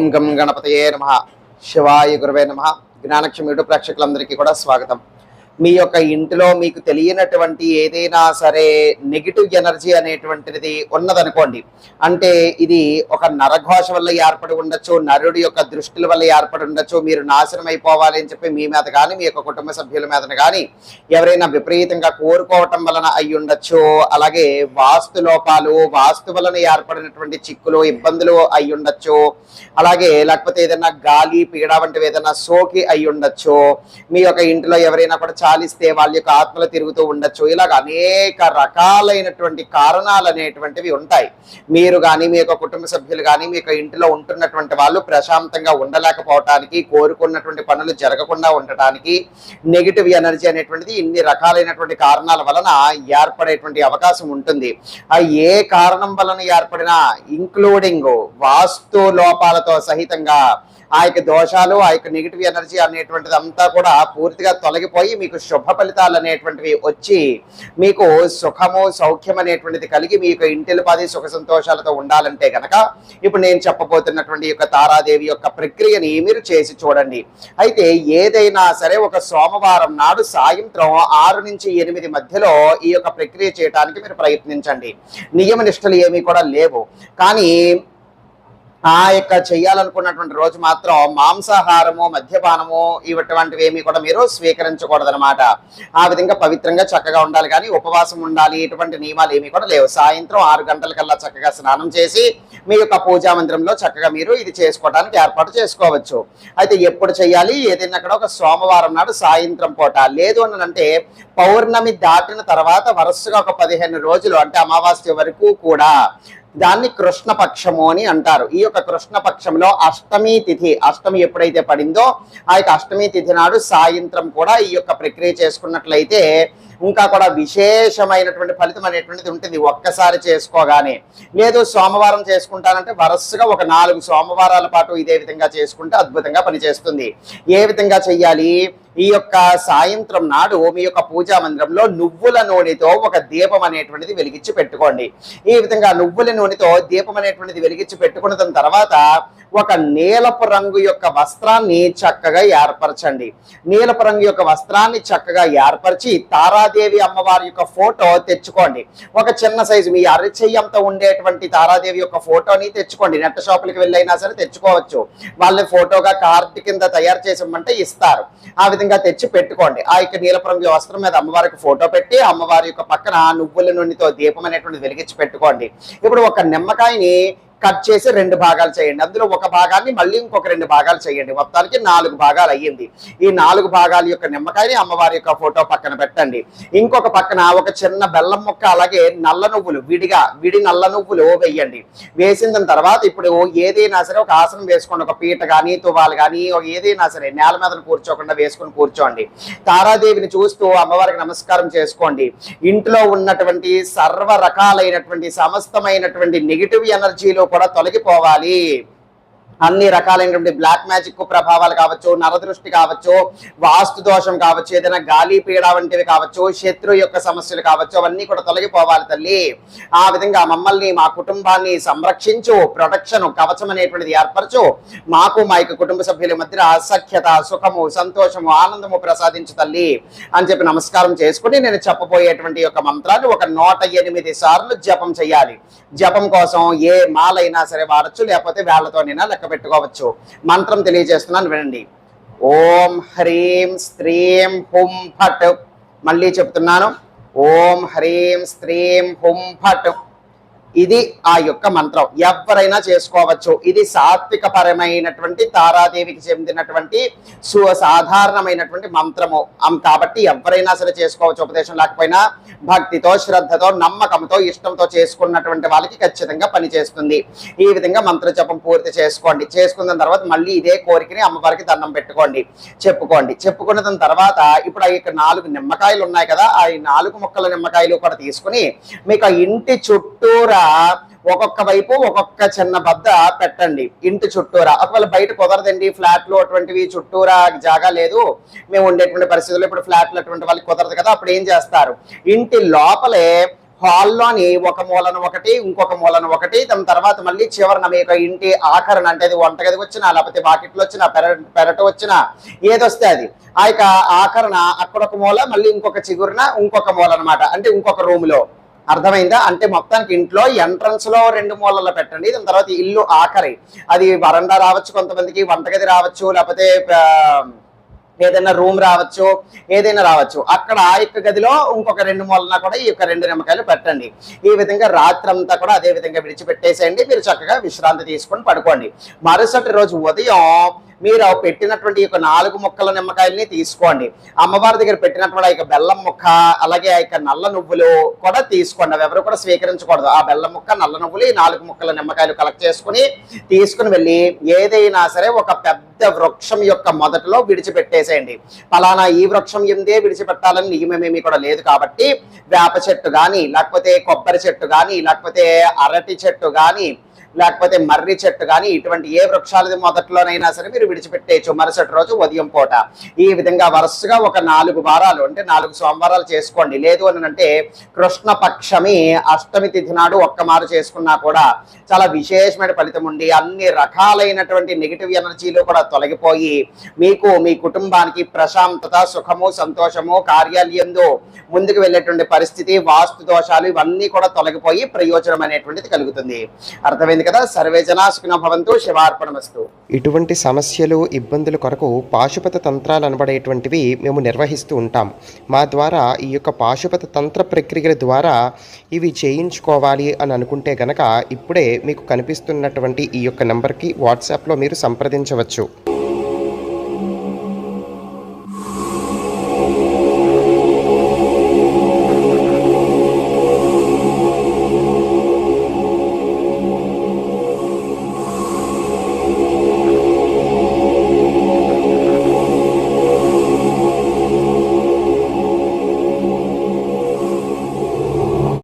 ఓం గం గణపతయే నమ. శివాయ గురువే నమ. జ్ఞానక్షమ యూట్యూబ్ ప్రేక్షకులందరికీ కూడా స్వాగతం. మీ యొక్క ఇంటిలో మీకు తెలియనటువంటి ఏదైనా సరే నెగిటివ్ ఎనర్జీ అనేటువంటిది ఉన్నదనుకోండి అంటే ఇది ఒక నరఘోష వల్ల ఏర్పడి ఉండొచ్చు నరుడి యొక్క దృష్టిల వల్ల ఏర్పడి ఉండొచ్చు మీరు నాశనం అయిపోవాలి అని చెప్పి మీ మీద కానీ మీ యొక్క కుటుంబ సభ్యుల మీద కానీ ఎవరైనా విపరీతంగా కోరుకోవటం వలన అయి ఉండొచ్చు అలాగే వాస్తు లోపాలు వాస్తు వలన ఏర్పడినటువంటి చిక్కులు ఇబ్బందులు అయి ఉండొచ్చు అలాగే లేకపోతే ఏదైనా గాలి పీడ వంటివి ఏదైనా సోకి అయి ఉండొచ్చు మీ యొక్క ఇంటిలో ఎవరైనా కూడా చాలిస్తే వాళ్ళ యొక్క ఆత్మలు తిరుగుతూ ఉండొచ్చు. ఇలాగ అనేక రకాలైనటువంటి కారణాలు అనేటువంటివి ఉంటాయి. మీరు కానీ మీ యొక్క కుటుంబ సభ్యులు కానీ మీ యొక్క ఇంటిలో ఉంటున్నటువంటి వాళ్ళు ప్రశాంతంగా ఉండలేకపోవటానికి కోరుకున్నటువంటి పనులు జరగకుండా ఉండటానికి నెగిటివ్ ఎనర్జీ అనేటువంటిది ఇన్ని రకాలైనటువంటి కారణాల వలన ఏర్పడేటువంటి అవకాశం ఉంటుంది. ఆ ఏ కారణం వలన ఏర్పడినా ఇంక్లూడింగ్ వాస్తు లోపాలతో సహితంగా ఆ యొక్క దోషాలు ఆ యొక్క నెగిటివ్ ఎనర్జీ అనేటువంటిది అంతా కూడా పూర్తిగా తొలగిపోయి మీకు శుభ ఫలితాలు అనేటువంటివి వచ్చి మీకు సుఖము సౌఖ్యం అనేటువంటిది కలిగి మీ యొక్క ఇంటిలో సుఖ సంతోషాలతో ఉండాలంటే గనక ఇప్పుడు నేను చెప్పబోతున్నటువంటి యొక్క తారాదేవి యొక్క ప్రక్రియని మీరు చేసి చూడండి. అయితే ఏదైనా సరే ఒక సోమవారం నాడు సాయంత్రం ఆరు నుంచి ఎనిమిది మధ్యలో ఈ యొక్క ప్రక్రియ చేయడానికి మీరు ప్రయత్నించండి. నియమ నిష్టలు ఏమీ కూడా లేవు. కానీ ఆ యొక్క చెయ్యాలనుకున్నటువంటి రోజు మాత్రం మాంసాహారము మద్యపానము ఇటువంటివి ఏమి కూడా మీరు స్వీకరించకూడదనమాట ఆ విధంగా పవిత్రంగా చక్కగా ఉండాలి కానీ ఉపవాసం ఉండాలి ఇటువంటి నియమాలు ఏమి కూడా లేవు. సాయంత్రం ఆరు గంటలకల్లా చక్కగా స్నానం చేసి మీ యొక్క పూజా మందిరంలో చక్కగా మీరు ఇది చేసుకోవడానికి ఏర్పాటు చేసుకోవచ్చు. అయితే ఎప్పుడు చేయాలి ఏదైనా అక్కడ ఒక సోమవారం నాడు సాయంత్రం పూట. లేదు అని అంటే పౌర్ణమి దాటిన తర్వాత వరుసగా ఒక పదిహేను రోజులు అంటే అమావాస్య వరకు కూడా దాన్ని కృష్ణపక్షము అని అంటారు. ఈ యొక్క కృష్ణపక్షంలో అష్టమి తిథి అష్టమి ఎప్పుడైతే పడిందో ఆ యొక్క అష్టమి తిథి నాడు సాయంత్రం కూడా ఈ యొక్క ప్రక్రియ చేసుకున్నట్లయితే ఇంకా కూడా విశేషమైనటువంటి ఫలితం అనేటువంటిది ఉంటుంది. ఒక్కసారి చేసుకోగానే. లేదు సోమవారం చేసుకుంటానంటే వరుసగా ఒక నాలుగు సోమవారాల పాటు ఇదే విధంగా చేసుకుంటే అద్భుతంగా పనిచేస్తుంది. ఏ విధంగా చెయ్యాలి? ఈ యొక్క సాయంత్రం నాడు మీ యొక్క పూజా మందిరంలో నువ్వుల నూనెతో ఒక దీపం అనేటువంటిది వెలిగించి పెట్టుకోండి. ఈ విధంగా నువ్వుల నూనెతో దీపం అనేటువంటిది వెలిగించి పెట్టుకున్న తర్వాత ఒక నీలపు రంగు యొక్క వస్త్రాన్ని చక్కగా ఏర్పరచండి. నీలపు రంగు యొక్క వస్త్రాన్ని చక్కగా ఏర్పరిచి తారాదేవి అమ్మవారి యొక్క ఫోటో తెచ్చుకోండి. ఒక చిన్న సైజు మీ అరచెయ్యంతో ఉండేటువంటి తారాదేవి యొక్క ఫోటోని తెచ్చుకోండి. నెట్ షాపులకి వెళ్ళైనా సరే తెచ్చుకోవచ్చు. వాళ్ళ ఫోటోగా కార్డు కింద తయారు చేసామంటే ఇస్తారు. ఆ విధంగా తెచ్చి పెట్టుకోండి. ఆ యొక్క నీలపురం వస్త్రం మీద అమ్మవారికి ఫోటో పెట్టి అమ్మవారి యొక్క పక్కన నువ్వుల నూనెతో దీపం అనేటువంటిది వెలిగించి పెట్టుకోండి. ఇప్పుడు ఒక నిమ్మకాయని కట్ చేసి రెండు భాగాలు చేయండి. అందులో ఒక భాగాన్ని మళ్ళీ ఇంకొక రెండు భాగాలు చేయండి. మొత్తానికి నాలుగు భాగాలు అయ్యింది. ఈ నాలుగు భాగాల యొక్క నిమ్మకాయని అమ్మవారి యొక్క ఫోటో పక్కన పెట్టండి. ఇంకొక పక్కన ఒక చిన్న బెల్లం ముక్క అలాగే నల్ల నువ్వులు విడిగా విడి నల్ల నువ్వులు వేయండి. వేసిన తర్వాత ఇప్పుడు ఏదైనా సరే ఒక ఆసనం వేసుకోండి ఒక పీట కానీ తువాలు కానీ ఒక ఏదైనా సరే నేల మీద కూర్చోకుండా వేసుకొని కూర్చోండి. తారాదేవిని చూస్తూ అమ్మవారికి నమస్కారం చేసుకోండి. ఇంట్లో ఉన్నటువంటి సర్వ రకాలైనటువంటి సమస్తమైనటువంటి నెగిటివ్ ఎనర్జీలు కూడా తొలగిపోవాలి. అన్ని రకాలైనటువంటి బ్లాక్ మ్యాజిక్ ప్రభావాలు కావచ్చు నరదృష్టి కావచ్చు వాస్తు దోషం కావచ్చు ఏదైనా గాలి పీడ వంటివి కావచ్చు శత్రు యొక్క సమస్యలు కావచ్చు అవన్నీ కూడా తొలగిపోవాలి తల్లి. ఆ విధంగా మమ్మల్ని మా కుటుంబాన్ని సంరక్షించు ప్రొటెక్షన్ కవచం అనేటువంటిది ఏర్పరచు. మాకు మా యొక్క కుటుంబ సభ్యుల మధ్య సఖ్యత సుఖము సంతోషము ఆనందము ప్రసాదించు తల్లి అని చెప్పి నమస్కారం చేసుకుని నేను చెప్పబోయేటువంటి యొక్క మంత్రాన్ని ఒక నూట ఎనిమిది సార్లు జపం చేయాలి. జపం కోసం ఏ మాలైనా సరే వాడచ్చు లేకపోతే వేళ్ళతోనైనా లెక్క పెట్టుకోవచ్చు మంత్రం తెలియజేస్తున్నాను వినండి. ఓం హ్రీం స్త్రీం హుం ఫట్. మళ్ళీ చెప్తున్నాను. ఓం హ్రీం స్త్రీం హుం ఫట్. ఇది ఆ యొక్క మంత్రం. ఎవరైనా చేసుకోవచ్చు. ఇది సాత్విక పరమైనటువంటి తారాదేవికి చెందినటువంటి సు సాధారణమైనటువంటి మంత్రము కాబట్టి ఎవరైనా సరే చేసుకోవచ్చు ఉపదేశం. లేకపోయినా భక్తితో శ్రద్ధతో నమ్మకంతో ఇష్టంతో చేసుకున్నటువంటి వాళ్ళకి ఖచ్చితంగా పనిచేస్తుంది ఈ విధంగా మంత్రజపం పూర్తి చేసుకోండి. చేసుకున్న తర్వాత మళ్ళీ ఇదే కోరికని అమ్మవారికి దండం పెట్టుకోండి. చెప్పుకోండి. చెప్పుకున్న దాని తర్వాత ఇప్పుడు ఆ యొక్క నాలుగు నిమ్మకాయలు ఉన్నాయి కదా ఆ నాలుగు మొక్కల నిమ్మకాయలు కూడా తీసుకుని మీకు ఆ ఇంటి చుట్టూరా ఒక్కొక్క వైపు ఒక్కొక్క చిన్న బద్ద పెట్టండి. ఇంటి చుట్టూరా. ఒకవేళ బయట కుదరదండి ఫ్లాట్లు అటువంటివి చుట్టూరా జాగా లేదు. మేము ఉండేటువంటి పరిస్థితుల్లో ఇప్పుడు ఫ్లాట్లు అటువంటి వాళ్ళకి కుదరదు కదా అప్పుడు ఏం చేస్తారు? ఇంటి లోపలే హాల్లోని ఒక మూలన ఒకటి ఇంకొక మూలన ఒకటి దాని తర్వాత మళ్ళీ చివరన మీ యొక్క ఇంటి ఆఖరణ అంటే అది వంటగదికి వచ్చినా లేకపోతే బాకెట్లు వచ్చినా పెర పెరట వచ్చినా ఏదొస్తే అది. ఆ యొక్క ఆఖరణ అక్కడ ఒక మూల మళ్ళీ ఇంకొక చిగురున ఇంకొక మూల అనమాట అంటే ఇంకొక రూమ్లో. అర్థమైందా? అంటే మొత్తానికి ఇంట్లో ఎంట్రన్స్లో రెండు మూలల్లో పెట్టండి. దాని తర్వాత ఇల్లు ఆఖరి. అది వరండా రావచ్చు కొంతమందికి వంటగది రావచ్చు లేకపోతే ఏదైనా రూమ్ రావచ్చు ఏదైనా రావచ్చు. అక్కడ ఆ యొక్క గదిలో ఇంకొక రెండు మూలన కూడా ఈ యొక్క రెండు నిమ్మకాయలు పెట్టండి. ఈ విధంగా రాత్రంతా కూడా అదే విధంగా విడిచిపెట్టేసేయండి. మీరు చక్కగా విశ్రాంతి తీసుకొని పడుకోండి. మరుసటి రోజు ఉదయం మీరు పెట్టినటువంటి యొక్క నాలుగు ముక్కల నిమ్మకాయల్ని తీసుకోండి. అమ్మవారి దగ్గర పెట్టినటువంటి ఆ యొక్క బెల్లం ముక్క అలాగే ఆ యొక్క నల్ల నువ్వులు కూడా తీసుకోండి. అవి ఎవరు కూడా స్వీకరించకూడదు. ఆ బెల్లం ముక్క నల్ల నువ్వులు ఈ నాలుగు ముక్కల నిమ్మకాయలు కలెక్ట్ చేసుకుని తీసుకుని వెళ్ళి ఏదైనా సరే ఒక పెద్ద వృక్షం యొక్క మొదటిలో విడిచిపెట్టేసేయండి. ఫలానా ఈ వృక్షం ఎందే విడిచిపెట్టాలని నియమేమీ కూడా లేదు కాబట్టి వేప చెట్టు కానీ లేకపోతే కొబ్బరి చెట్టు కానీ లేకపోతే అరటి చెట్టు కానీ లేకపోతే మర్రి చెట్టు కానీ ఇటువంటి ఏ వృక్షాలది మొదట్లోనైనా సరే మీరు విడిచిపెట్టేయచ్చు. మరుసటి రోజు ఉదయం పూట. ఈ విధంగా వరుసగా ఒక నాలుగు వారాలు అంటే నాలుగు సోమవారాలు చేసుకోండి. లేదు అని అంటే కృష్ణపక్షమి అష్టమి తిథి నాడు ఒక్క మారు చేసుకున్నా కూడా చాలా విశేషమైన ఫలితం ఉండి అన్ని రకాలైనటువంటి నెగిటివ్ ఎనర్జీలు కూడా తొలగిపోయి మీకు మీ కుటుంబానికి ప్రశాంతత సుఖము సంతోషము కార్యాలయంలో ముందుకు వెళ్ళేటువంటి పరిస్థితి వాస్తు దోషాలు ఇవన్నీ కూడా తొలగిపోయి ప్రయోజనం అనేటువంటిది కలుగుతుంది. అర్థమైంది? కదా? సర్వే జనా భవంతు శివార్పణమస్తు. ఇటువంటి సమస్యలు ఇబ్బందుల కొరకు పాశుపత తంత్రాలు అనబడేటువంటివి మేము నిర్వహిస్తూ ఉంటాం. మా ద్వారా ఈ యొక్క పాశుపత తంత్ర ప్రక్రియల ద్వారా ఇవి చేయించుకోవాలి అని అనుకుంటే గనక ఇప్పుడే మీకు కనిపిస్తున్నటువంటి ఈ యొక్క నెంబర్కి వాట్సాప్లో మీరు సంప్రదించవచ్చు.